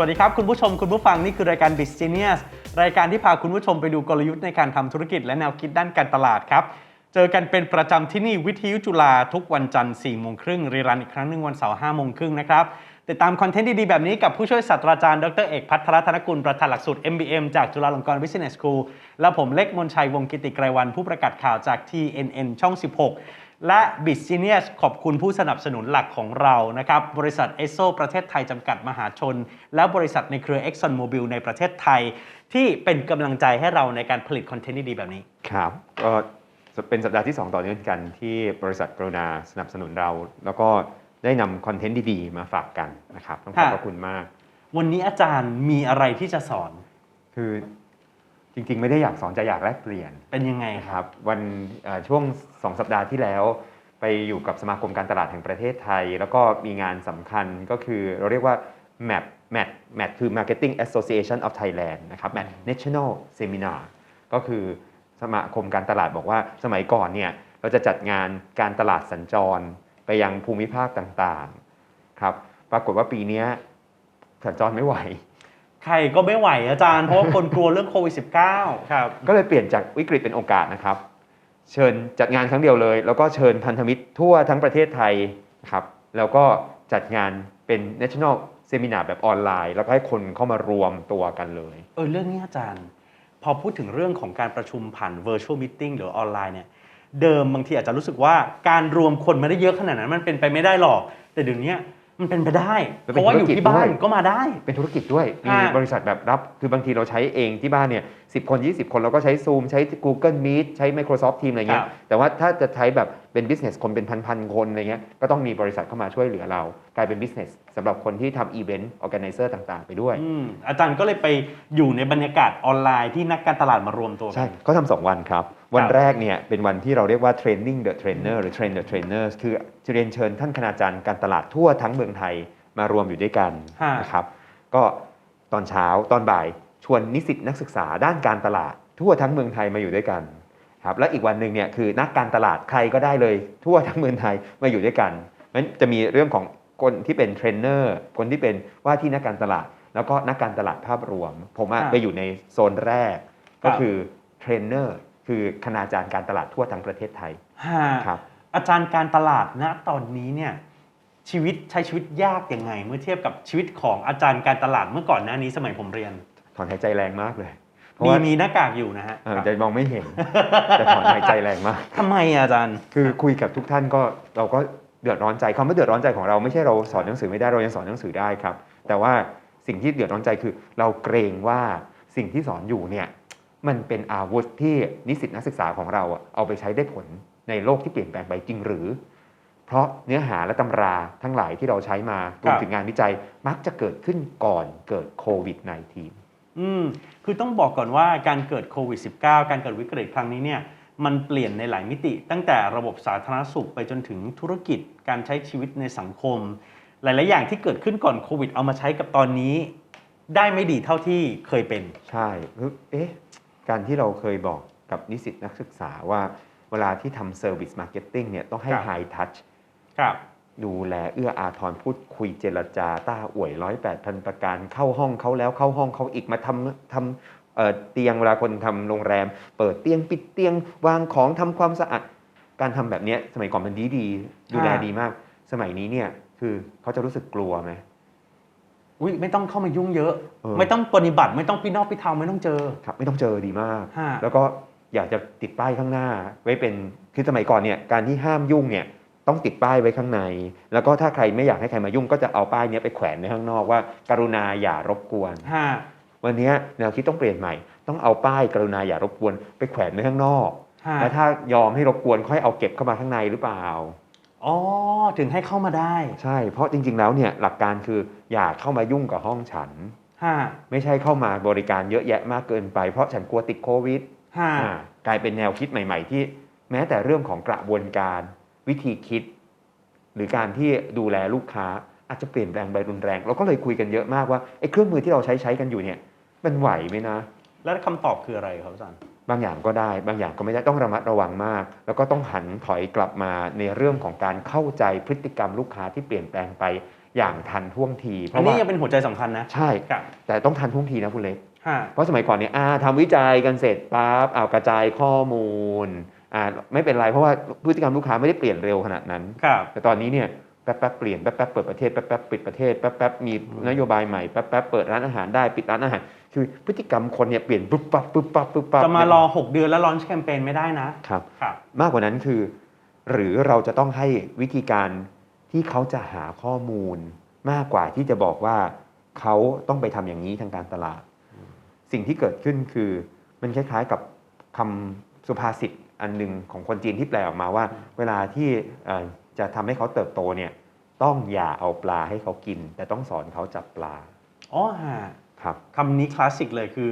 สวัสดีครับ คุณผู้ชมคุณผู้ฟังนี่คือรายการ b i z Genius รายการที่พาคุณผู้ชมไปดูกลยุทธ์ในการทำธุรกิจและแนวคิดด้านการตลาดครับ เจอกันเป็นประจำที่นี่วิทยุจุฬาทุกวันจันทร์4โมงครึ่งรีรันอีกครั้งหนึ่งวันเสาร์5โมงครึ่งนะครับ ติดตามคอนเทนต์ดี ๆ แบบนี้กับผู้ช่วยศาสตราจารย์ดรเอกพัทรธนกุลประธานหลักสูตร MBM จากจุฬาลงกรณ์ Business School และผมเล็กมนชัยวงกิติไกรวันผู้ประกาศข่าวจาก TNN ช่อง 16 และ b i z Genius ขอบคุณผู้สนับสนุนหลักของเรานะครับ บริษัทเอสโซประเทศไทยจำกัดมหาชน และบริษัทในเครือ Exxon Mobil ในประเทศไทย ที่เป็นกำลังใจให้เราในการผลิตคอนเทนต์ดีๆแบบนี้ ครับก็เป็นสัปดาห์ที่ 2 ต่อเนื่องกันที่บริษัทกรุณาสนับสนุนเรา แล้วก็ได้นำคอนเทนต์ดีๆ มาฝากกันนะครับต้องขอบค่ะพระคุณมาก วันนี้อาจารย์มีอะไรที่จะสอน คือ จริงๆ ไม่ได้อยากสอนจะอยากแลกเปลี่ยนเป็นยังไงนะคครับรับ วันเอ่อช่วง 2 สัปดาห์ที่แล้ว ไปอยู่กับสมาคมการตลาดแห่งประเทศไทย แล้วก็มีงานสำคัญก็คือเราเรียกว่า MAP MAP MAP คือ Marketing Association of Thailand นะครับ MAP National Seminar ก็คือสมาคมการตลาดบอกว่าสมัยก่อนเนี่ยเราจะจัดงานการตลาดสัญจรไปยังภูมิภาคต่างๆครับปรากฏว่าปีเนี้ยสัญจรไม่ไหว ใครก็ไม่ไหวอาจารย์ เพราะว่าคนกลัวเรื่องโควิด -19 ครับ ก็เลยเปลี่ยนจากวิกฤตเป็นโอกาสนะครับ เชิญจัดงานครั้งเดียวเลย แล้วก็เชิญพันธมิตรทั่วทั้งประเทศไทยนะครับ แล้วก็จัดงานเป็น national seminar แบบออนไลน์ แล้วก็ให้คนเข้ามารวมตัวกันเลย เออเรื่องนี้อาจารย์ พอพูดถึงเรื่องของการประชุมผ่าน virtual meeting หรือออนไลน์เนี่ยเดิมบางทีอาจจะรู้สึกว่าการรวมคนไม่ได้เยอะขนาดนั้นมันเป็นไปไม่ได้หรอก แต่เดี๋ยวนี้ มันเป็นไปได้มันเพเป็นราะว่าอยู่ที่บ้านธุรกิจด้วยก็มาได้ เป็นธุรกิจด้วยมีอ่า บริษัทแบบรับ คือบางทีเราใช้เองที่บ้านเนี่ย สิคน 20 คนเราก็ใช้ Zoom ใช้ Google Meet ใช้ Microsoft Teams อะไรเงี้คยรับแต่ว่าถ้าจะใช้แบบเป็น business คนเป็นพันๆคนอะไรเงี้ยก็ต้องมีบริษัทเข้ามาช่วยเหลือเรา กลายเป็น business สำหรับคนที่ทำ event organizer ต่างๆ ไปด้วยอืมอาจารย์ก็เลยไปอยู่ในบรรยากาศออนไลน์ที่นักการตลาดมารวมตัวกัใช่นเขาทำสองวันครับวันแรกเนี่ยเป็นวันที่เราเรียกว่า training the trainer หรือ train the trainers คือจะเรียนเชิญท่านคณาจารย์การตลาดทั่วทั้งเมืองไทยมารวมอยู่ด้วยกันฮะนะครับ ก็ตอนเช้าตอนบ่ายช วนนิสิตนักศึกษาด้านการตลาด ทั่วทั้งเมืองไทยมาอยู่ด้วยกันครับและอีกวันหนึ่งเนี่ยคือนักการตลาดใครก็ได้เลย ทั่วทั้งเมืองไทยมาอยู่ด้วยกันนั้นจะมีเรื่องของคนที่เป็นเทรนเนอร์คนที่เป็นว่าที่นักการตลาด แล้วก็นักการตลาดภาพรวม ผมอะครับไปอยู่ในโซนแรกครัก็บคือเทรนเนอร์คือคณาจารย์การตลาดทั่วทั้งประเทศไทยฮะครับอาจารย์การตลาดณตอนนี้เนี่ยชีวิตใช้ชีวิตยากยังไง เมื่อเทียบกับชีวิตของอาจารย์การตลาดเมื่อก่อนหน้านี้สมัยผมเรียน ถอนหายใจแรงมากเลยเพราะมีว่ามีหน้ากากอยู่นะฮะเออจะมองไม่เห็นแต่ถอนหายใจแรงมาก ทำไมอะอาจารย์ คือคุยกับทุกท่านก็เราก็เดือดร้อนใจคำว่าเดือดร้อนใจของเราไม่ใช่เราสอนหนังสือไม่ได้เรายังสอนหนังสือได้ครับ แต่ว่าสิ่งที่เดือดร้อนใจคือ เราเกรงว่าสิ่งที่สอนอยู่เนี่ยมันเป็นอาวุธที่นิสิตนักศึกษาของเราอะเอาไปใช้ได้ผลในโลกที่เปลี่ยนแปลงไปจริงหรือ เพราะเนื้อหาและตำราทั้งหลายที่เราใช้มารวมถึงงานวิจัยมักจะเกิดขึ้นก่อนเกิดโควิด -19 อืมคือต้องบอกก่อนว่าการเกิดโควิด -19 การเกิดวิกฤตครั้งนี้เนี่ยมันเปลี่ยนในหลายมิติ ตั้งแต่ระบบสาธารณสุขไปจนถึงธุรกิจการใช้ชีวิตในสังคม หลาย ๆ อย่างที่เกิดขึ้นก่อนโควิด เอามาใช้กับตอนนี้ ได้ไม่ดีเท่าที่เคยเป็น ใช่คือเอ๊ะการที่เราเคยบอกกับนิสิตนักศึกษาว่าเวลาที่ทำ Service Marketing เนี่ยต้องให้ครับ High Touch ครับ ดูแลเอื้ออาทรพูดคุยเจรจาต้าอวยร้อยแปดพันประการเข้าห้องเขาแล้วเข้าห้องเขาอีกมาทำทำเอ่อเตียงเวลาคนทำโรงแรม เปิดเตียงปิดเตียงวางของทำความสะอาดการทำแบบเนี้ยสมัยก่อนมันดีดีๆดูแลอ่าดีมาก สมัยนี้เนี่ยคือเขาจะรู้สึกกลัวไหมอุ้ยไม่ต้องเข้ามายุ่งเยอะเออไม่ต้องปฏิบัติ ไม่ต้องพี่นอกพี่เทาไม่ต้องเจอครับ ไม่ต้องเจอดีมากฮะแล้วก็อยากจะติดป้ายข้างหน้า ไว้เป็นคือสมัยก่อนเนี่ยการที่ห้ามยุ่งเนี่ย ต้องติดป้ายไว้ข้างใน แล้วก็ถ้าใครไม่อยากให้ใครมายุ่งก็จะเอาป้ายเนี้ยไปแขวนไว้ข้างนอกว่า กรุณาอย่ารบกวนฮะวันเนี้ยแนวคิดต้องเปลี่ยนใหม่ ต้องเอาป้ายกรุณาอย่ารบกวนไปแขวนไว้ข้างนอกฮะแล้วถ้ายอมให้รบกวนค่อยเอาเก็บเข้ามาข้างในหรือเปล่าอ๋อถึงให้เข้ามาได้ ใช่ เพราะจริง ๆ แล้วเนี่ยหลักการคืออย่าเข้ามายุ่งกับห้องฉันฮะไม่ใช่เข้ามาบริการเยอะแยะมากเกินไป เพราะฉันกลัวติดโควิดฮะอ่ากลายเป็นแนวคิดใหม่ ๆ ที่ แม้แต่เรื่องของกระบวนการ วิธีคิด หรือการที่ดูแลลูกค้าอาจจะเปลี่ยนแปลงไปรุนแรง เราก็เลยคุยกันเยอะมากว่าไอ้เครื่องมือที่เราใช้ใช้กันอยู่เนี่ยมันไหวไหมนะ แล้วคำตอบคืออะไรครับอาจารย์ บางอย่างก็ได้ บางอย่างก็ไม่ได้ต้องระมัดระวังมาก แล้วก็ต้องหันถอยกลับมาในเรื่องของการเข้าใจพฤติกรรมลูกค้าที่เปลี่ยนแปลงไปอย่างทันท่วงทีเพอันราะนี้ว่ายังเป็นหัวใจสำคัญนะ ใช่ ครับ แต่ต้องทันท่วงทีนะคุณเล็ก ฮะเพราะสมัยก่อนเนี่ยอ่าทำวิจัยกันเสร็จปั๊บเอากระจายข้อมูล อ่าไม่เป็นไรเพราะว่าพฤติกรรมลูกค้าไม่ได้เปลี่ยนเร็วขนาดนั้นครับแต่ตอนนี้เนี่ยแป๊บแป๊บๆเปลี่ยนแป๊บแป๊บๆเปิดประเทศแป๊บแป๊บๆปิดประเทศแป๊บแป๊บๆมีนโยบายใหม่แป๊บแป๊บๆเปิดร้านอาหารได้ปิดร้านอาหารคือพฤติกรรมคนเนี่ยเปลี่ยนปุ๊บปั๊บปุ๊บปั๊บปุ๊บปั๊บจะมารอ 6 เดือนแล้วลอนช์แคมเปญไม่ได้นะครับครับมากกว่านั้นคือ หรือเราจะต้องให้วิธีการที่เขาจะหาข้อมูลมากกว่าที่จะบอกว่าเขาต้องไปทำอย่างนี้ทางการตลาด สิ่งที่เกิดขึ้นคือมันคล้ายๆกับคำสุภาษิต อันหนึ่งของคนจีนที่แปลออกมาว่า เวลาที่เอ่อจะทำให้เขาเติบโตเนี่ยต้องอย่าเอาปลาให้เขากิน แต่ต้องสอนเขาจับปลาอ๋อฮะครับคำนี้คลาสสิกเลยคือ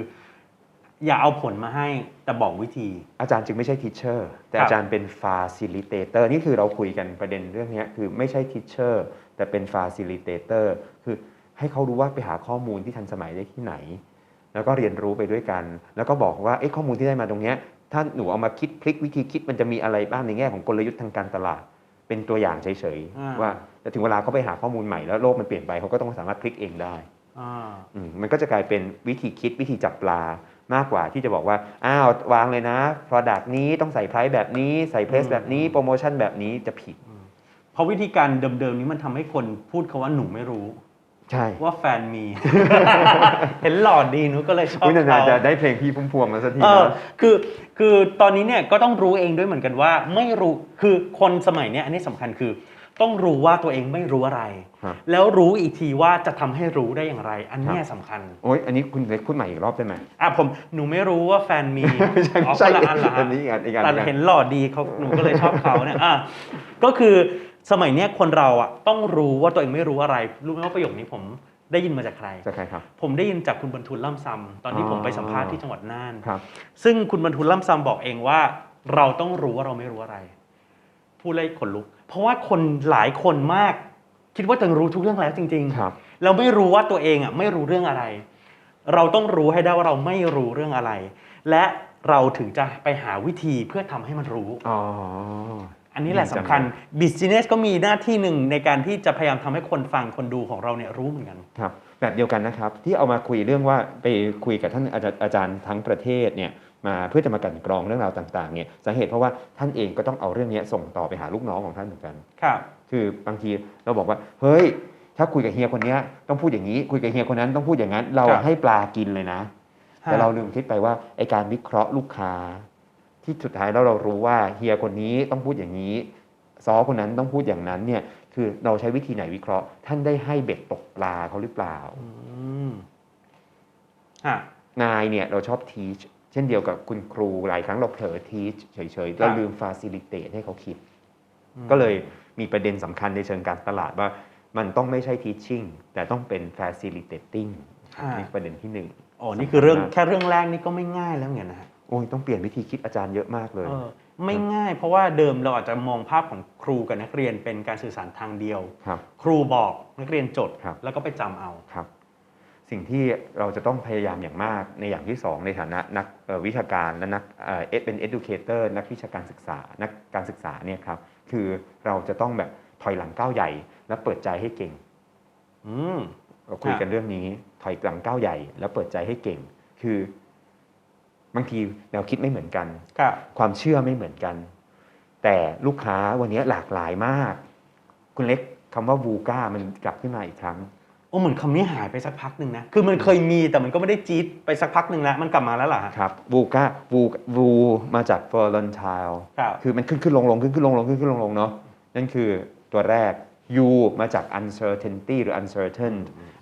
อย่าเอาผลมาให้แต่บอกวิธี อาจารย์จึงไม่ใช่ทิชเชอร์แต่ครับอาจารย์เป็นฟาซิลิเตเตอร์นี่คือเราคุยกันประเด็นเรื่องเนี้ยคือไม่ใช่ทิชเชอร์แต่เป็นฟาซิลิเตเตอร์คือให้เขารู้ว่าไปหาข้อมูลที่ทันสมัยได้ที่ไหน แล้วก็เรียนรู้ไปด้วยกัน แล้วก็บอกว่าเอ้ข้อมูลที่ได้มาตรงเนี้ย ถ้าหนูเอามาคิดพลิกวิธีคิดมันจะมีอะไรบ้างในแง่ของกลยุทธ์ทางการตลาด เป็นตัวอย่างเฉยอ่าๆว่าแต่ถึงเวลาเขาไปหาข้อมูลใหม่แล้วโลกมันเปลี่ยนไปเขาก็ต้องสามารถพลิกเองได้อ่าอืมมันก็จะกลายเป็นวิธีคิดวิธีจับปลามากกว่าที่จะบอกว่า อ้าว วางเลยนะ Product นี้ต้องใส่ไพร c e แบบนี้ ใส่เพรสอืมแบบนี้ โปรโมชั่นแบบนี้จะผิด เพราะวิธีการเดิมๆนี้มันทำให้คนพูดคาว่าหนูไม่รู้ ใช่ว่าแฟนมี เห็นหล่อดีหนูก็เลยชอบอุ้ยนานเขาๆจะได้เพลงพี่พุ่มพวงมาสักทีเออ นะ คือ คือ ตอนนี้เนี่ยก็ต้องรู้เองด้วยเหมือนกันว่า ไม่รู้ คือคนสมัยเนี้ยอันนี้สำคัญคือ ต้องรู้ว่าตัวเองไม่รู้อะไร ครับ แล้วรู้อีกทีว่าจะทำให้รู้ได้อย่างไร อันเนี้ยครับสำคัญ โอ้ยอันนี้คุณเล็กพูดใหม่อีกรอบได้ไหม อะผม หนูไม่รู้ว่าแฟนมีไม่ใช่อ๋อไม่ใช่คนละอันเหรออัฮะนนี้อีกอันอีกอันแต่อีกอันเห็นหล่อดีเขาหนูก็เลยชอบเขาเนี่ย อะก็คือ สมัยเนี้ยคนเราอะต้องรู้ว่าตัวเองไม่รู้อะไร รู้ไหมว่าประโยคนี้ผมได้ยินมาจากใคร จะใครครับ ผมได้ยินจากคุณบรรทุลล่ำซำตอนที่อ๋อผมไปสัมภาษณ์ที่จังหวัดน่าน ครับ ซึ่งคุณบรรทุลล่ำซำบอกเองว่า เราต้องรู้ว่าเราไม่รู้อะไรพูดเลยขนลุก เพราะว่าคนหลายคนมาก คิดว่าตัวเองรู้ทุกเรื่องแล้วจริงครับ ๆ เราไม่รู้ว่าตัวเองอะไม่รู้เรื่องอะไร เราต้องรู้ให้ได้ว่าเราไม่รู้เรื่องอะไร และเราถึงจะไปหาวิธีเพื่อทำให้มันรู้ อ๋อ อันนี้แหละดีจัสำงคัญเลยบิสเนสก็มีหน้าที่หนึ่งในการที่จะพยายามทำให้คนฟังคนดูของเราเนี่ยรู้เหมือนกัน ครับแบบเดียวกันนะครับ ที่เอามาคุยเรื่องว่าไปคุยกับท่านอาจารย์อาจารย์ทั้งประเทศเนี่ยมาเพื่อจะมากลันกรองเรื่องราวต่างๆเนี่ยสาเหตุเพราะว่าท่านเองก็ต้องเอาเรื่องนี้ส่งต่อไปหาลูกน้องของท่านเหมือนกัน ครับ คือบางทีเราบอกว่าเฮ้ย ถ้าคุยกับเฮียคนเนี้ยต้องพูดอย่างนี้ คุยกับเฮียคนนั้นต้องพูดอย่างนั้น เราครับ ให้ปลากินเลยนะ แต่เราลืมคิดไปว่าไอการวิเคราะห์ลูกค้า ที่สุดท้ายแล้วเรารู้ว่าเฮียคนนี้ต้องพูดอย่างนี้ซอคนนั้นต้องพูดอย่างนั้นเนี่ยคือเราใช้วิธีไหนวิเคราะห์ ท่านได้ให้เบ็ดตกปลาเขาหรือเปล่าอืมฮะนายเนี่ยเราชอบทีชเช่นเดียวกับคุณครูหลายครั้งเราเผลอทีชเฉยๆครัเราบลืมฟาซิลิเตให้เขาคิดอืมก็เลยมีประเด็นสำคัญในเชิงการตลาดว่ามันต้องไม่ใช่ teaching แต่ต้องเป็น facilitating ฮะนี่ประเด็นที่หนึ่งอ๋อนี่คือเรื่องสำคัญมากแค่เรื่องแรกนี่ก็ไม่ง่ายแล้วเหมือนกันนะฮะ โอ้ยต้องเปลี่ยนวิธีคิดอาจารย์เยอะมากเลย เออไม่ง่ายเพราะว่าเดิมเราอาจจะมองภาพของครูกับนักเรียนเป็นการสื่อสารทางเดียว ครับ ครูบอกนักเรียนจด ครับ แล้วก็ไปจำเอา ครับ สิ่งที่เราจะต้องพยายามอย่างมากในอย่างที่สองในฐานะนักเอ่อวิชาการและนักเอ่อเป็น educator นักวิชาการศึกษา นักการศึกษาเนี่ยครับ คือเราจะต้องแบบถอยหลังก้าวใหญ่ และเปิดใจให้เก่ง อืม เราคุยกันเรื่องนี้ถอยหลังก้าวใหญ่ แล้วเปิดใจให้เก่ง คือ บางทีแนวคิดไม่เหมือนกันครับความเชื่อไม่เหมือนกัน แต่ลูกค้าวันนี้หลากหลายมาก คุณเล็กคำว่าวูก้ามันกลับขึ้นมาอีกครั้งโอ้เหมือนคำนี้หายไปสักพักหนึ่งนะ คือมันเคยมีแต่มันก็ไม่ได้จี๊ดไปสักพักหนึ่งแล้ว มันกลับมาแล้วเหรอฮะครับวูก้าวูวูมาจาก volatile ครับคือมันขึ้นขึ้นลงลงขึ้นขึ้นลงลงขึ้นขึ้นลงลงเนาะนั่นคือตัวแรก U มาจาก uncertainty หรือ uncertain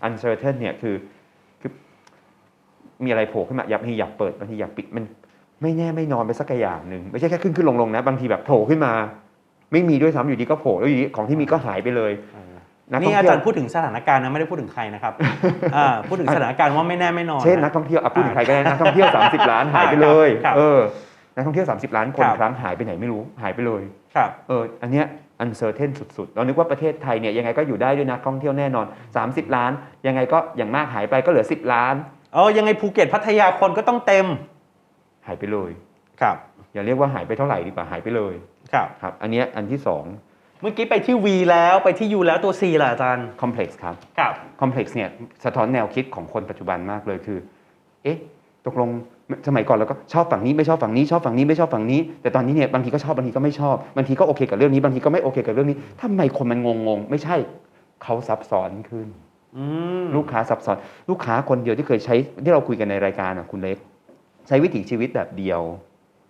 uncertain เนี่ยคือคือ มีอะไรโผล่ขึ้นมาอยากบางทีอยากเปิดบางทีอยากปิดมัน ไม่แน่ไม่นอนไปสักอย่างหนึ่งไม่ใช่แค่ขึ้นขึ้นลงลงนะ บางทีแบบโผล่ขึ้นมา ไม่มีด้วยซ้ำอยู่ดีก็โผล่แล้วอยู่ดีของที่มีก็หายไปเลยนักท่นี่องอาเที่ยจาวรย์พูดถึงสถานการณ์นะไม่ได้พูดถึงใครนะครับอ่าพูดถึงสถานการณ์ว่าไม่แน่ไม่นอนเช่นนะนักท่องเที่ยวอะพูดถึงใครก็ได้นักท่องเที่ยว 30 ล้านหายไปเลยครับเออนักท่องเที่ยว 30 ล้านคนครับครั้งหายไปไหนไม่รู้หายไปเลยครับเอออันเนี้ย uncertain สุดๆ เรานึกว่าประเทศไทยเนี่ยยังไงก็อยู่ได้ด้วยนักท่องเที่ยวแน่นอน 30 ล้าน ยังไงก็อย่างมากหายไปก็เหลือ 10 ล้าน เออยังไงภูเก็ตพัทยาคนก็ต้องเต็ม หายไปเลย ครับ อย่าเรียกว่าหายไปเท่าไหร่ดีกว่าหายไปเลยครับครับ อันเนี้ยอันที่สองเมื่อกี้ไปที่ V แล้วไปที่ U แล้วตัว C ล่ะอาจารย์ complex ครับครับ complex เนี่ยสะท้อนแนวคิดของคนปัจจุบันมากเลยคือ เอ๊ะ ตกลงสมัยก่อนเราก็ชอบฝั่งนี้ไม่ชอบฝั่งนี้ชอบฝั่งนี้ไม่ชอบฝั่งนี้ แต่ตอนนี้เนี่ยบางทีก็ชอบบางทีก็ไม่ชอบบางทีก็โอเคกับเรื่องนี้บางทีก็ไม่โอเคกับเรื่องนี้ทำไมคนมันงงงๆไม่ใช่เขาซับซ้อนขึ้นอืม ลูกค้าซับซ้อนลูกค้าคนเดียวที่เคยใช้ที่เราคุยกันในรายการอะคุณเล็ก ใช้วิถีชีวิตแบบเดียว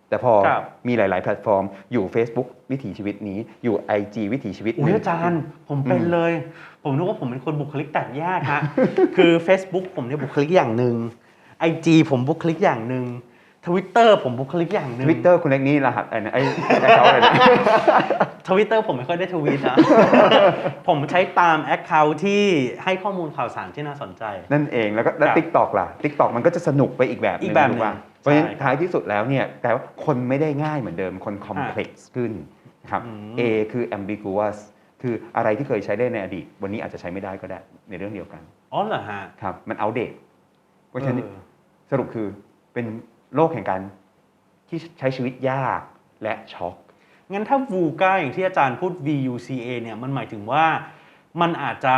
แต่พอครับมีหลาย ๆ แพลตฟอร์ม อยู่ Facebook วิถีชีวิตนี้อยู่ IG วิถีชีวิตอุ้ยนี้อาจารย์ ผมเป็นอืมเลย ผมนึกว่าผมเป็นคนบุคลิกแตกแยกฮะคือ Facebook ผมเนี่ยบุคลิกอย่างหนึ่ง IG ผมบุคลิกอย่างหนึ่ง ทวิตเตอร์ผมบุคลิกอย่างหนึ่งทวิตเตอร์คุณเล็กนี่รหัสอะไรนะไอ้ไอ้เขาอะไรนะ ทวิตเตอร์ผมไม่ค่อยได้ทวีตนะ ผมใช้ตามแอคเคาท์ที่ให้ข้อมูลข่าวสารที่น่าสนใจ นั่นเองแล้วก็แล้วครับทิกตอกล่ะทิกตอกมันก็จะสนุกไปอีกแบบอีกแบบหนึ่งถูปะเพราะฉะนั้นใช่ท้ายที่สุดแล้วเนี่ยแต่ว่าคนไม่ได้ง่ายเหมือนเดิมคนคอมเพล็กซ์ขึ้นนะครับ อืม A คือ ambiguous คืออะไรที่เคยใช้ได้ในอดีต วันนี้อาจจะใช้ไม่ได้ก็ได้ในเรื่องเดียวกันอ๋อเหรอฮะครับมันเอาเดตเพราะฉะนั้นเออ สรุปคือเป็น โลกแห่งการที่ใช้ชีวิตยากและช็อกงั้นถ้า VUCA อย่างที่อาจารย์พูด VUCA เนี่ยมันหมายถึงว่ามันอาจจะ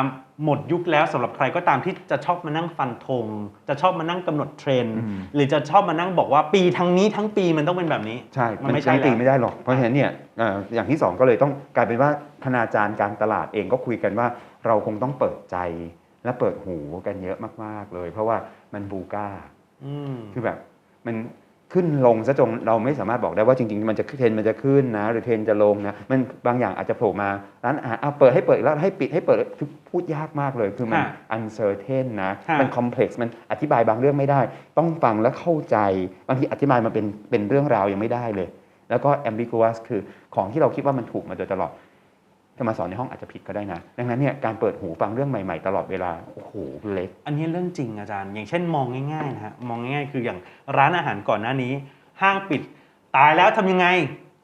หมดยุคแล้วสำหรับใครก็ตามที่จะชอบมานั่งฟันธงจะชอบมานั่งกำหนดเทรนด์อืมหรือจะชอบมานั่งบอกว่าปีทั้งนี้ทั้งปีมันต้องเป็นแบบนี้ ใช่ มันไม่ใช่ตีแล้วไม่ได้หรอก เพราะฉะนั้นเนี่ยเอ่ออย่างที่สองก็เลยต้องกลายเป็นว่าคณาจารย์การตลาดเองก็คุยกันว่าเราคงต้องเปิดใจและเปิดหูกันเยอะมาก ๆเลย เพราะว่ามันบูก้าอืมคือแบบ มันขึ้นลงซะจนเราไม่สามารถบอกได้ว่าจริงๆ มันจะเทรนด์มันจะขึ้นนะ หรือเทรนด์จะลงนะ มันบางอย่างอาจจะโผล่มาร้านอาหารอะเปิดให้เปิดอีกแล้วให้ปิดให้เปิดคือพูดยากมากเลย คือมันฮะ uncertain นะฮะมัน complex มันอธิบายบางเรื่องไม่ได้ ต้องฟังและเข้าใจ บางทีอธิบายมาเป็นเป็นเรื่องราวยังไม่ได้เลย แล้วก็ ambiguous คือของที่เราคิดว่ามันถูกมาโดยตลอด จะมาสอนในห้องอาจจะผิดก็ได้นะ ดังนั้นเนี่ยการเปิดหูฟังเรื่องใหม่ๆ ตลอดเวลา โอ้โหเล็ก อันนี้เรื่องจริงอาจารย์ อย่างเช่นมองง่ายๆนะฮะ มองง่ายๆ คืออย่างร้านอาหารก่อนหน้านี้ ห้างปิดตายแล้วทำยังไง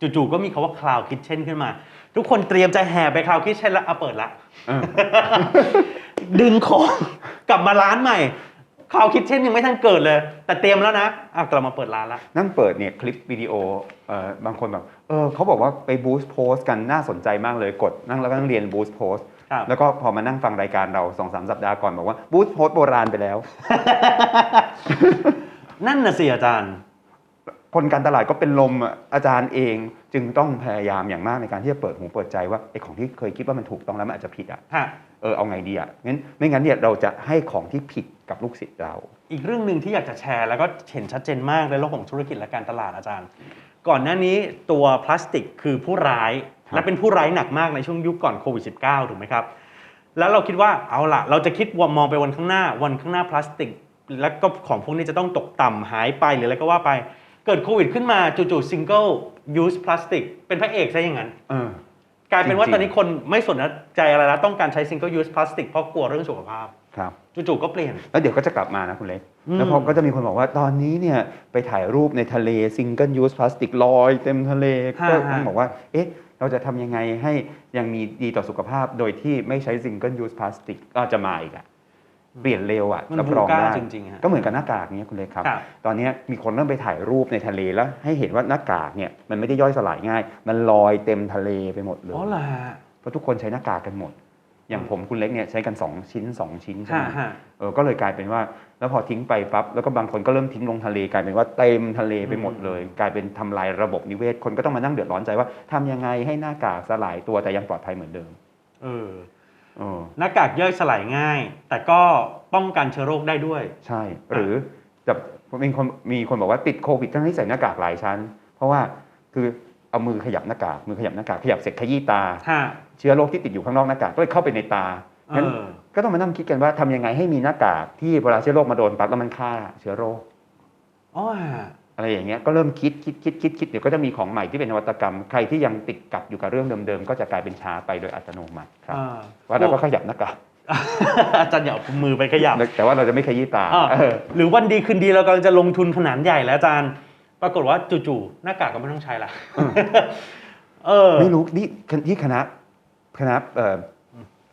จู่ๆก็มีคาว่า cloud kitchen ขึ้นมา ทุกคนเตรียมจะแห่ไป cloud kitchen แล้วเอาเปิดละเออดึงของกลับมาร้านใหม่ cloud kitchen ยังไม่ทันเกิดเลย แต่เตรียมแล้วนะอะกลับมาเปิดร้านละนั่งเปิดเนี่ยคลิปวิดีโอเอ่อบางคนแบบเออเขาบอกว่าไปบูสต์โพสกันน่าสนใจมากเลยกดนั่งแล้วก็นั่งเรียนบูสต์โพสครับแล้วก็พอมานั่งฟังรายการเราสองสามสัปดาห์ก่อนบอกว่าบูสต์โพสโบราณไปแล้ว นั่นน่ะสิอาจารย์ คนการตลาดก็เป็นลมอะอาจารย์เองจึงต้องพยายามอย่างมากในการที่จะเปิดหูเปิดใจว่าไอ้ของที่เคยคิดว่ามันถูกต้องแล้วมันอาจจะผิดอะฮะเออเอาไงดีอะงั้นไม่งั้นเนี่ยเราจะให้ของที่ผิดกับลูกศิษย์เรา อีกเรื่องหนึ่งที่อยากจะแชร์แล้วก็เห็นชัดเจนมากในโลกของธุรกิจและการตลาดอาจารย์ ก่อนหน้านี้ตัวพลาสติกคือผู้ร้ายครับและเป็นผู้ร้ายหนักมากในช่วงยุคก่อนโควิด -19 ถูกไหมครับแล้วเราคิดว่าเอาล่ะ เราจะคิดว่ามองไปวันข้างหน้าวันข้างหน้าพลาสติก แล้วก็ของพวกนี้จะต้องตกต่ำหายไปหรืออะไรก็ว่าไป เกิดโควิดขึ้นมาจู่ๆ single use plastic เป็นพระเอกซะอย่างนั้น เออ กลายเป็นว่าจริงๆตอนนี้คนไม่สนใจอะไรแล้วต้องการใช้ single use plastic เพราะกลัวเรื่องสุขภาพครับ จู่ๆก็เปลี่ยน แล้วเดี๋ยวก็จะกลับมานะคุณเล็ก อืม แล้วพอก็จะมีคนบอกว่าตอนนี้เนี่ยไปถ่ายรูปในทะเลซิงเกิลยูสพลาสติกลอยเต็มทะเลฮะก็ฮะต้องบอกว่า เอ๊ะ เราจะทำยังไงให้ยังมีดีต่อสุขภาพโดยที่ไม่ใช้ซิงเกิลยูสพลาสติกก็จะมาอีกอะ เปลี่ยนเร็วอะมันรับบูรองก้าได้จริงๆฮะก็เหมือนกับหน้ากากเนี้ยคุณเล็กครับครับ ตอนนี้มีคนเริ่มไปถ่ายรูปในทะเลแล้ว ให้เห็นว่าหน้ากากเนี่ยมันไม่ได้ย่อยสลายง่าย มันลอยเต็มทะเลไปหมดเลยอ๋อเหรอฮะเพราะทุกคนใช้หน้ากากกันหมด อย่างผมคุณเล็กเนี่ยใช้กันสองชิ้นสองชิ้นใช่ไหฮะมฮะเออก็เลยกลายเป็นว่า แล้วพอทิ้งไปปั๊บแล้วก็บางคนก็เริ่มทิ้งลงทะเลกลายเป็นว่าเต็มทะเลไปหมดเลย กลายเป็นทำลายระบบนิเวศคนก็ต้องมานั่งเดือดร้อนใจว่าทำยังไงให้หน้ากากสลายตัวแต่ยังปลอดภัยเหมือนเดิม เออเออ หน้ากากย่อยสลายง่าย แต่ก็ป้องกันเชื้อโรคได้ด้วย ใช่ หรือจะมีคนมีคนบอกว่าติดโควิดทั้งที่ใส่หน้ากากหลายชั้น เพราะว่าคือเอามือขยับหน้ากากมือขยับหน้ากากขยับเสร็จขยี้ตาฮะเชื้อโรคที่ติดอยู่ข้างนอกหน้ากากก็เลยเข้าไปในตาเองั้นอก็ต้องมานั่งคิดกันว่าทำยังไงให้มีหน้ากากที่เวลาเชื้อโรคมาโดนปั๊บแล้วมันฆ่าเชื้อโรคอ๋อฮะ อะไรอย่างเงี้ยก็เริ่มคิดคิดคิดคิดคิดเดี๋ยวก็จะมีของใหม่ที่เป็นนวัตกรรม ใครที่ยังติดกับอยู่กับเรื่องเดิมๆ ก็จะกลายเป็นช้าไปโดยอัตโนมัติครับอ่าว่าเราก็ขยับหน้ากากอาจารย์อย่าเอามือไปขยับ แต่ว่าเราจะไม่ขยี้ตาอ่าเออหรือวันดีคืนดีเรากำลังจะลงทุนขนาดใหญ่แล้วอาจารย์ ปรากฏว่าจู่ๆหน้ากากก็ไม่ต้องใช้ละเออไม่รู้นี่ที่คณะคณะเอ่อ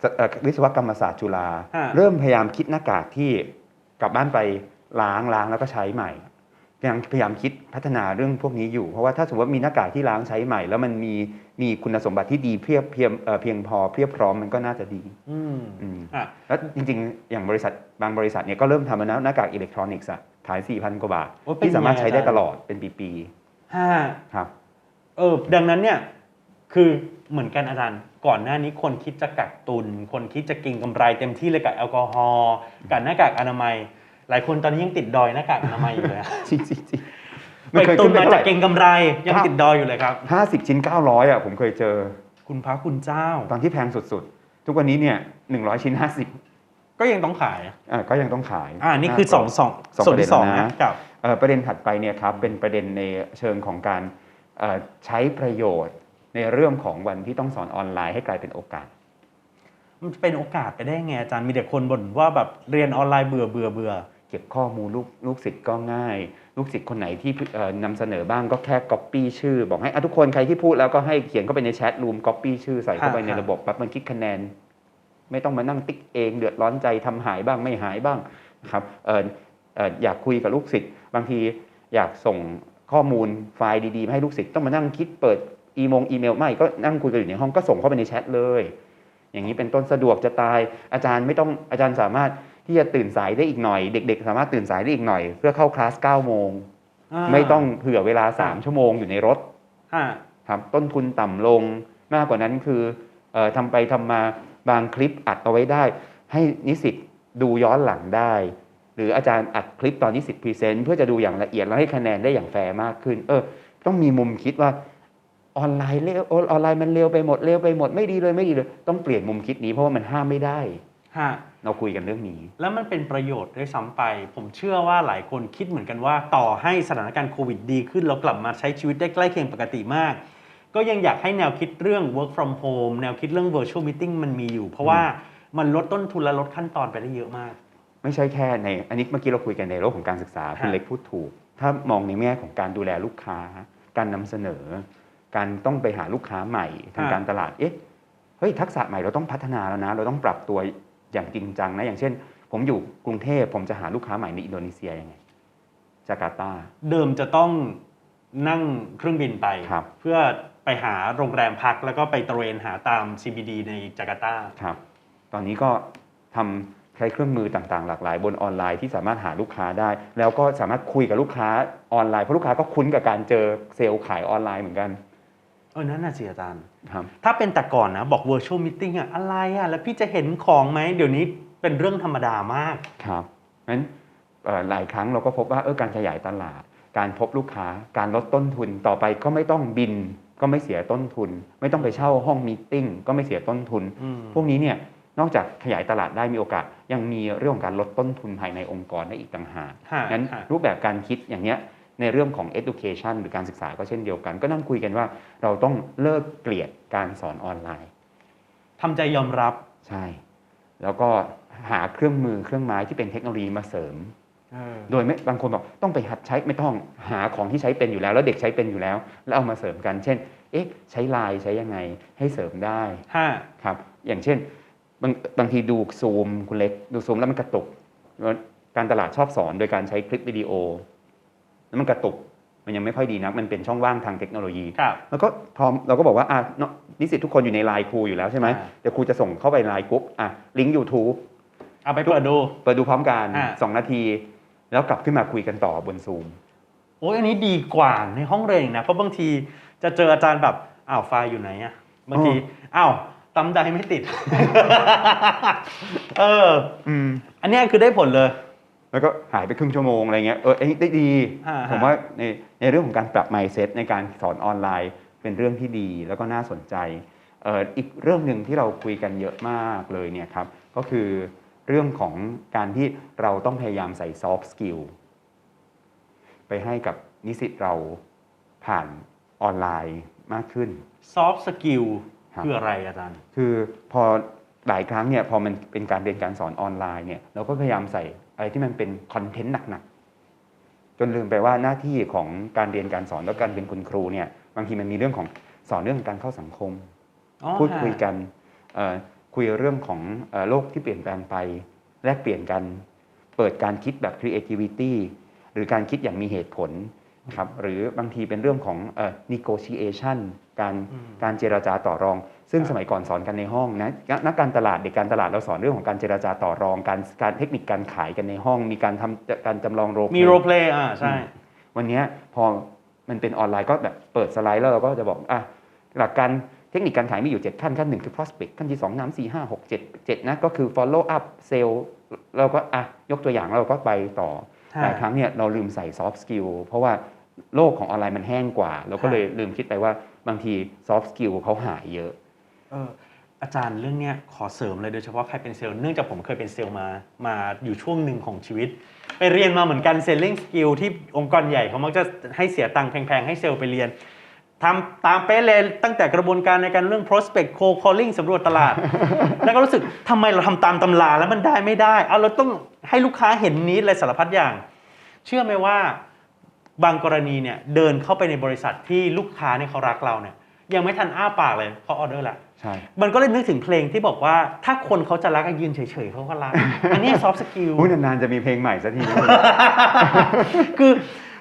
สเอ่อวิศวกรรมศาสตร์จุฬาฮะเริ่มพยายามคิดหน้ากากที่กลับบ้านไปล้างล้างแล้วก็ใช้ใหม่ ยังพยายามคิดพัฒนาเรื่องพวกนี้อยู่ เพราะว่าถ้าสมมติว่ามีหน้ากากที่ล้างใช้ใหม่ แล้วมันมีมีคุณสมบัติที่ดีเพียบเพียงเอ่อเพียงพอเพียบพร้อมมันก็น่าจะดีอืมอืมอะแล้วจริงๆ อย่างบริษัทบางบริษัทเนี่ยก็เริ่มทำแล้วนะหน้ากากอิเล็กทรอนิกส์อะขาย4,000กว่าบาทโอ้เป็นที่สามารถใช้ได้ไงอาจารย์ตลอดเป็นปีห้าๆครับ เออ ดังนั้นเนี่ยคือเหมือนกันอาจารย์ก่อนหน้านี้คนคิดจะกักตุน คนคิดจะเกินกำไรเต็มที่เลยกับแอลกอฮอล์กับหน้ากากอนามัย หลายคนตอนนี้ยังติดดอยหน้ากากอนามัยอยู่เลยอะจริงจริงจริงไปตุนมาจากเก่งกำไรยังติดดอยอยู่เลยครับห้าสิบชิ้น900อะผมเคยเจอ คุณพระคุณเจ้า ตอนที่แพงสุดๆ ทุกวันนี้เนี่ย100ชิ้น50ก็ยังต้องขายอ่าก็ยังต้องขายอ่านี่คือสองสองสองส่วนประเด็นที่สองแล้วนะนะกับเอ่อประเด็นถัดไปเนี่ยครับเป็นประเด็นในเชิงของการเอ่อใช้ประโยชน์ในเรื่องของวันที่ต้องสอนออนไลน์ให้กลายเป็นโอกาส มันเป็นโอกาสไปได้ไงอาจารย์มีแต่คนบ่นว่าแบบเรียนออนไลน์เบื่อเบื่อเบื่อ เก็บข้อมูลลูกลูกศิษย์ก็ง่าย ลูกศิษย์คนไหนที่เอ่อนำเสนอบ้างก็แค่ Copy ชื่อ บอกให้อะทุกคนใครที่พูดแล้วก็ให้เขียนเข้าไปในแชทรูม Copy ชื่อใส่เข้าไปในฮะระบบปั๊บมันคิดคะแนน ไม่ต้องมานั่งติ๊กเองเดือดร้อนใจทำหายบ้างไม่หายบ้างนะครับเอ่อเอ่ออยากคุยกับลูกศิษย์บางทีอยากส่งข้อมูลไฟล์ดีๆมาให้ลูกศิษย์ต้องมานั่งคิดเปิดอีโมงอีเมลไม่ก็นั่งคุยกันอยู่ในห้องก็ส่งเข้าไปในแชทเลย อย่างนี้เป็นต้นสะดวกจะตายอาจารย์ไม่ต้องอาจารย์สามารถ ที่จะตื่นสายได้อีกหน่อย เด็ก ๆ สามารถตื่นสายได้อีกหน่อย เพื่อเข้าคลาส9โมงาไม่ต้องเผื่อเวลา 3 ชั่วโมงอยู่ในรถฮะครับต้นทุนต่ำลงมากกว่านั้นคือเออทำไปทำมาบางคลิปอัดเอาไว้ได้ ให้นิสิตดูย้อนหลังได้ หรืออาจารย์อัดคลิปตอนนิสิตพรีเซนต์เพื่อจะดูอย่างละเอียดแล้วให้คะแนนได้อย่างแฟร์มากขึ้น เออ ต้องมีมุมคิดว่าออนไลน์เร็วออนไลน์มันเร็วไปหมดเร็วไปหมดไม่ดีเลยไม่ดีเลย ต้องเปลี่ยนมุมคิดนี้เพราะว่ามันห้ามไม่ได้ฮะ เราคุยกันเรื่องนี้ แล้วมันเป็นประโยชน์ด้วยซ้ำไป ผมเชื่อว่าหลายคนคิดเหมือนกันว่า ต่อให้สถานการณ์โควิดดีขึ้นเรากลับมาใช้ชีวิตได้ใกล้เคียงปกติมาก ก็ยังอยากให้แนวคิดเรื่อง work from home แนวคิดเรื่อง virtual meeting มันมีอยู่ เพราะว่ามันลดต้นทุนและลดขั้นตอนไปได้เยอะมาก ไม่ใช่แค่ในอันนี้เมื่อกี้เราคุยกันในโลกของการศึกษาคุณฮะเล็กพูดถูก ถ้ามองในแง่ของการดูแลลูกค้า การนำเสนอ การต้องไปหาลูกค้าใหม่ทางการตลาดเอ๊ะเฮ้ยทักษะใหม่เราต้องพัฒนาแล้วนะ เราต้องปรับตัว อย่างจริงจังนะอย่างเช่น ผมอยู่กรุงเทพผมจะหาลูกค้าใหม่ในอินโดนีเซียยังไงจาการ์ตา เดิมจะต้องนั่งเครื่องบินไป ครับ เพื่อไปหาโรงแรมพักแล้วก็ไปตระเวนหาตาม CBD ในจาการ์ตา ครับ ตอนนี้ก็ทำใช้เครื่องมือต่างๆ หลากหลาย บนออนไลน์ที่สามารถหาลูกค้าได้ แล้วก็สามารถคุยกับลูกค้าออนไลน์เพราะลูกค้าก็คุ้นกับการเจอเซลล์ขายออนไลน์เหมือนกัน เออนั่นน่ะสิอาจารย์ครับ ถ้าเป็นแต่ก่อนนะบอก virtual meeting อะอะไรอะแล้วพี่จะเห็นของไหมเดี๋ยวนี้เป็นเรื่องธรรมดามาก ครับงั้นเอ่อหลายครั้งเราก็พบว่าเออการขยายตลาด การพบลูกค้า การลดต้นทุนต่อไปก็ไม่ต้องบิน ก็ไม่เสียต้นทุน ไม่ต้องไปเช่าห้องมีตติ้งก็ไม่เสียต้นทุนอืมพวกนี้เนี่ยนอกจากขยายตลาดได้มีโอกาส ยังมีเรื่องของการลดต้นทุนภายในองค์กรได้อีกต่างหากฮะงั้นฮะรูปแบบการคิดอย่างเนี้ย ในเรื่องของ education หรือการศึกษาก็เช่นเดียวกัน ก็นั่งคุยกันว่าเราต้องเลิกเกลียดการสอนออนไลน์ทำใจยอมรับใช่ แล้วก็หาเครื่องมือเครื่องไม้ที่เป็นเทคโนโลยีมาเสริมเออโดยไม่บางคนบอกต้องไปหัดใช้ไม่ต้องหาของที่ใช้เป็นอยู่แล้ว แล้วเด็กใช้เป็นอยู่แล้ว แล้วเอามาเสริมกัน เช่น เอ๊ะ ใช้ไลน์ใช้ยังไงให้เสริมได้ห้าครับ อย่างเช่น บางบางทีดูซูมคุณเล็ก ดูซูมแล้วมันกระตุกแล้วการตลาดชอบสอนโดยการใช้คลิปวิดีโอ แล้วมันกระตุกมันยังไม่ค่อยดีนักมันเป็นช่องว่างทางเทคโนโลยีครับแล้วก็พร้อมเราก็บอกว่าอะเนอะนิสิตทุกคนอยู่ในไลน์ครูอยู่แล้วใช่ไหมอ่าเดี๋ยวครูจะส่งเข้าไปไลน์กรุ๊ปอะลิงก์ยูทูบเอาไปเปิดดู เปิดดูพร้อมกันอ่าสองนาที แล้วกลับขึ้นมาคุยกันต่อบนซูมโอ้ยอันนี้ดีกว่าในห้องเรียนอีกนะ เพราะบางทีจะเจออาจารย์แบบอ้าวไฟล์อยู่ไหนอะบางทีอ้าวตำใดไม่ติด เอออืมอันเนี้ยคือได้ผลเลย แล้วก็หายไปครึ่งชั่วโมงอะไรเงี้ยเออไอ้นี่ได้ดีฮะ ผมว่าในในเรื่องของการปรับ mindset ในการสอนออนไลน์เป็นเรื่องที่ดีแล้วก็น่าสนใจเอ่ออีกเรื่องหนึ่งที่เราคุยกันเยอะมากเลยเนี่ยครับก็คือเรื่องของการที่เราต้องพยายามใส่ soft skill ไปให้กับนิสิตเราผ่านออนไลน์มากขึ้น soft skill ครับ คืออะไรอาจารย์ คือพอหลายครั้งเนี่ยพอมันเป็นการเรียนการสอนออนไลน์เนี่ยเราก็พยายามใส่ อะไรที่มันเป็นคอนเทนต์หนักๆจนลืมไปว่าหน้าที่ของการเรียนการสอนและการเป็นคุณครูเนี่ยบางทีมันมีเรื่องของสอนเรื่องการเข้าสังคมอ๋อพูดฮะคุยกันเอ่อคุยเรื่องของเอ่อโลกที่เปลี่ยนแปลงไป แลกเปลี่ยนกัน เปิดการคิดแบบ creativity หรือการคิดอย่างมีเหตุผลนะครับหรือบางทีเป็นเรื่องของเอ่อ negotiation การอืมการเจรจาต่อรอง ซึ่งครับสมัยก่อนสอนกันในห้องนะนักการตลาดเด็กการตลาดเราสอนเรื่องของการเจรจาต่อรองการการเทคนิคการขายกันในห้อง มีการทำการจำลองโรมีโรเพลย์อ่าใช่ วันเนี้ยพอมันเป็นออนไลน์ก็แบบเปิดสไลด์แล้วเราก็จะบอกอะหลักการเทคนิคการขายมีอยู่ 7 ขั้นขั้นหนึ่งคือ prospect ขั้นที่2 3 4 5 6 7 7นะก็คือ follow up sale เราก็อะยกตัวอย่างแล้วเราก็ไปต่อฮะหลายครั้งเนี่ยเราลืมใส่ soft skill เพราะว่าโลกของออนไลน์มันแห้งกว่า เราก็เลยลืมคิดไปว่าบางที soft skill เขาหายเยอะ เอออาจารย์เรื่องเนี้ยขอเสริมเลยโดยเฉพาะใครเป็นเซลล์เนื่องจากผมเคยเป็นเซลล์มามาอยู่ช่วงหนึ่งของชีวิต ไปเรียนมาเหมือนกัน selling skill ที่องค์กรใหญ่เขามักจะให้เสียตังค์แพงๆ ให้เซลล์ไปเรียนทำตามเป๊ะเลยตั้งแต่กระบวนการในการเรื่อง prospect cold calling สำรวจตลาด แล้วก็รู้สึกทำไมเราทำตามตำราแล้วมันได้ไม่ได้เอาเราต้องให้ลูกค้าเห็นนี้อะไรสารพัดอย่าง เชื่อไหมว่าบางกรณีเนี่ยเดินเข้าไปในบริษัทที่ลูกค้าเนี่ยเขารักเราเนี่ย ยังไม่ทันอ้าปากเลยเขาออเดอร์ละใช่ มันก็เลยนึกถึงเพลงที่บอกว่าถ้าคนเขาจะรักก็ยืนเฉยๆเขาก็รัก อันนี้ซอฟต์สกิลพูดนานๆจะมีเพลงใหม่สักทีนะคือ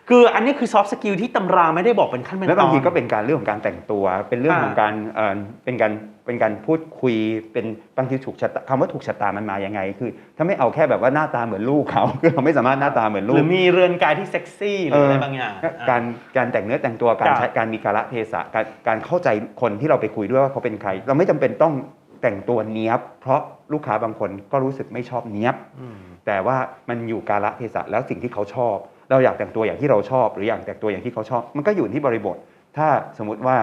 คืออันนี้คือซอฟต์สกิลที่ตำราไม่ได้บอกเป็นขั้นเป็นตอนแล้วบางทีก็เป็นการเรื่องของการแต่งตัว เป็นเรื่องอ่าของการเอ่อเป็นการ เป็นการพูดคุยเป็นบางทีถูกชะตาคำว่าถูกชะตามันมายังไง คือ ถ้าไม่เอาแค่แบบว่าหน้าตาเหมือนลูกเขาคือเราไม่สามารถหน้าตาเหมือนลูหกรือมีเรือนกายที่เซ็กซี่หรืออะไรบางอย่างก็การการแต่งเนื้อแต่งตัวการครับ ใช้การมีกาลเทศะการการเข้าใจคนที่เราไปคุยด้วยว่าเขาเป็นใคร เราไม่จำเป็นต้องแต่งตัวเนี้ยบ เพราะลูกค้าบางคนก็รู้สึกไม่ชอบเนี้ยบ อืม แต่ว่ามันอยู่กาลเทศะแล้วสิ่งที่เขาชอบ เราอยากแต่งตัวอย่างที่เราชอบ หรืออยากแต่งตัวอย่างที่เขาชอบ มันก็อยู่ที่บริบท ถ้าสมมุติว่า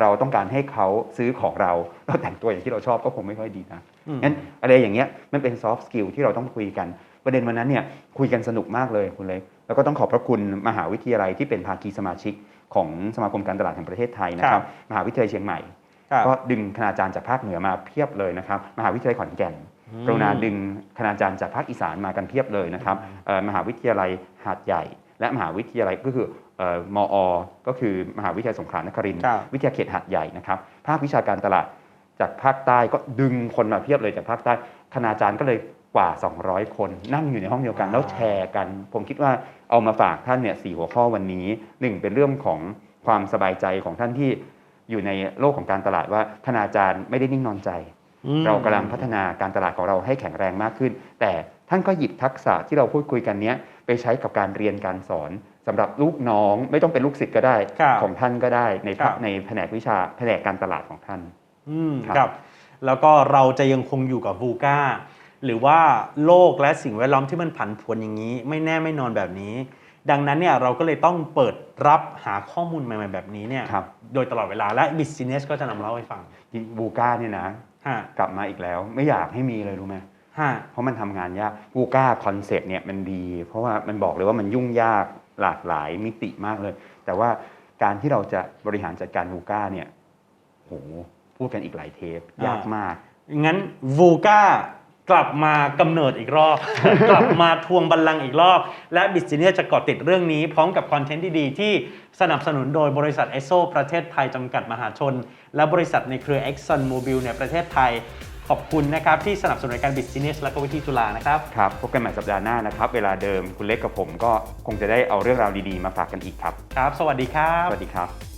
เราต้องการให้เขาซื้อของเราเราแต่งตัวอย่างที่เราชอบก็คงไม่ค่อยดีนะอืมงั้นอะไรอย่างเงี้ยมันเป็นซอฟต์สกิลที่เราต้องคุยกัน ประเด็นวันนั้นเนี่ยคุยกันสนุกมากเลยคุณเล็กแล้วก็ต้องขอบพระคุณมหาวิทยาลัยที่เป็นภาคีสมาชิกของสมาคมการตลาดแห่งประเทศไทยนะคครัรับบมหาวิทยาลัยเชียงใหม่ครับก็ดึงคณาจารย์จากภาคเหนือมาเพียบเลยนะครับมหาวิทยาลัยขอนแก่นอืมกรุณาดึงคณาจารย์จากภาคอีสานมากันเพียบเลยนะครับเอ่อมหาวิทยาลัยหาดใหญ่ และมหาวิทยาลัยก็คือเอ่อ มอ ก็คือมหาวิทยาลัยสงขลานครินทร์ครับ วิทยาเขตหาดใหญ่นะครับ ภาควิชาการตลาดจากภาคใต้ก็ดึงคนมาเพียบเลยจากภาคใต้คณาจารย์ก็เลยกว่า 200 คนนั่งอยู่ในห้องเดียวกัน แล้วแชร์กัน ผมคิดว่าเอามาฝากท่านเนี่ยสหัวข้อวันนี้หนึ่งเป็นเรื่องของความสบายใจของท่านที่อยู่ในโลกของการตลาดว่าคณาจารย์ไม่ได้นิ่งนอนใจ อืม เรากำลังพัฒนาการตลาดของเราให้แข็งแรงมากขึ้น แต่ท่านก็หยิบทักษะที่เราพูดคุยกันเนี้ยไปใช้กับการเรียนการสอน สำหรับลูกน้องไม่ต้องเป็นลูกศิษย์ก็ได้ครับของท่านก็ได้ในครับในแผนกวิชาแผนกการตลาดของท่านอืมครับครับ แล้วก็เราจะยังคงอยู่กับวูก้าหรือว่าโลกและสิ่งแวดล้อมที่มันผันผวนอย่างนี้ ไม่แน่ไม่นอนแบบนี้ ดังนั้นเนี่ยเราก็เลยต้องเปิดรับหาข้อมูลใหม่ๆแบบนี้เนี่ยครับโดยตลอดเวลาและ Business ก็จะนำเล่าให้ฟังบูก้าเนี่ยนะฮะกลับมาอีกแล้วไม่อยากให้มีเลยรู้ไหมฮะเพราะมันทำงานยากบูก้าคอนเซปต์เนี่ยมันดี เพราะว่ามันบอกเลยว่ามันยุ่งยาก หลากหลายมิติมากเลย แต่ว่าการที่เราจะบริหารจัดการบูก้าเนี่ยโหพูดกันอีกหลายเทปอ่ายยากมาก งั้นวูก้ากลับมากำเนิดอีกรอบ กลับมาทวงบัลลังก์อีกรอบ และบิสเนียจะเกาะติดเรื่องนี้ พร้อมกับคอนเทนต์ที่ดีที่สนับสนุนโดยบริษัทเอสโซประเทศไทยจำกัดมหาชน และบริษัทในเครือ Exxon Mobil ในประเทศไทย ขอบคุณนะครับที่สนับสนุนรายการบิสเนียและก็วิธีจุฬานะครับ ครับ พบกันใหม่สัปดาห์หน้านะครับ เวลาเดิมคุณเล็กกับผมก็คงจะได้เอาเรื่องราวดีๆ มาฝากกันอีกครับ ครับ สวัสดีครับ สวัสดีครับ